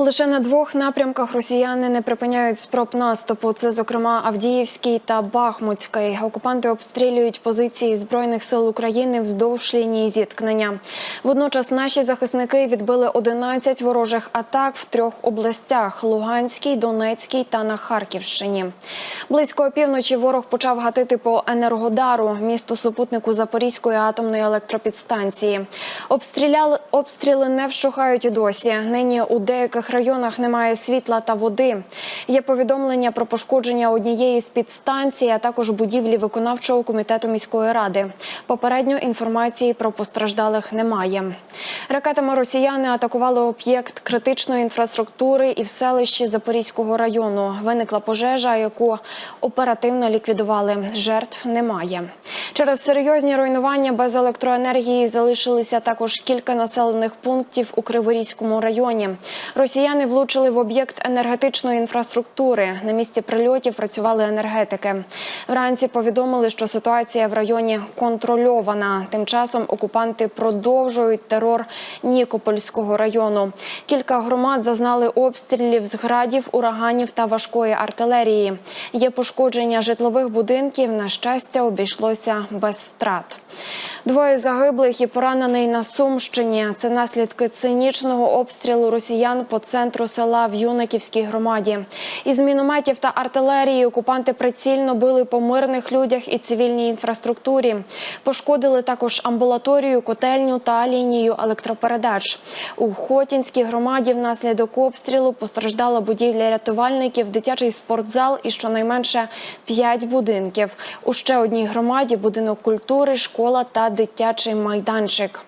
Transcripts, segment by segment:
Лише на двох напрямках росіяни не припиняють спроб наступу. Це, зокрема, Авдіївський та Бахмутський. Окупанти обстрілюють позиції збройних сил України вздовж лінії зіткнення. Водночас наші захисники відбили 11 ворожих атак в трьох областях: Луганській, Донецькій та на Харківщині. Близько опівночі ворог почав гатити по енергодару, місту супутнику Запорізької атомної електропідстанції. Обстріляли обстріли не вщухають і досі. Нині у деяких районах немає світла та води. Є повідомлення про пошкодження однієї з підстанцій, а також будівлі виконавчого комітету міської ради. Попередньо інформації про постраждалих немає. Ракетами росіяни атакували об'єкт критичної інфраструктури і в селищі Запорізького району. Виникла пожежа, яку оперативно ліквідували. Жертв немає. Через серйозні руйнування без електроенергії залишилися також кілька населених пунктів у Криворізькому районі. Росіяни влучили в об'єкт енергетичної інфраструктури. На місці прильотів працювали енергетики. Вранці повідомили, що ситуація в районі контрольована. Тим часом окупанти продовжують терор Нікопольського району. Кілька громад зазнали обстрілів з градів, ураганів та важкої артилерії. Є пошкодження житлових будинків. На щастя, обійшлося без втрат. Двоє загиблих і поранений на Сумщині. Це наслідки цинічного обстрілу росіян по центру села в Юниківській громаді. Із мінометів та артилерії окупанти прицільно били по мирних людях і цивільній інфраструктурі. Пошкодили також амбулаторію, котельню та лінію електропередач. У Хотінській громаді внаслідок обстрілу постраждала будівля рятувальників, дитячий спортзал і щонайменше п'ять будинків. У ще одній громаді будинок культури, школа дитячий майданчик.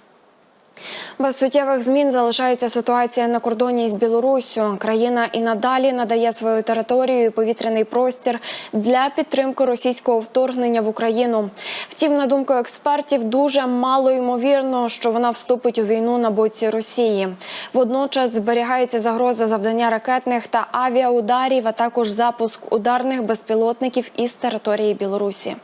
Без суттєвих змін залишається ситуація на кордоні із Білоруссю. Країна і надалі надає свою територію і повітряний простір для підтримки російського вторгнення в Україну. Втім, на думку експертів, дуже мало ймовірно, що вона вступить у війну на боці Росії. Водночас зберігається загроза завдання ракетних та авіаударів, а також запуск ударних безпілотників із території Білорусі.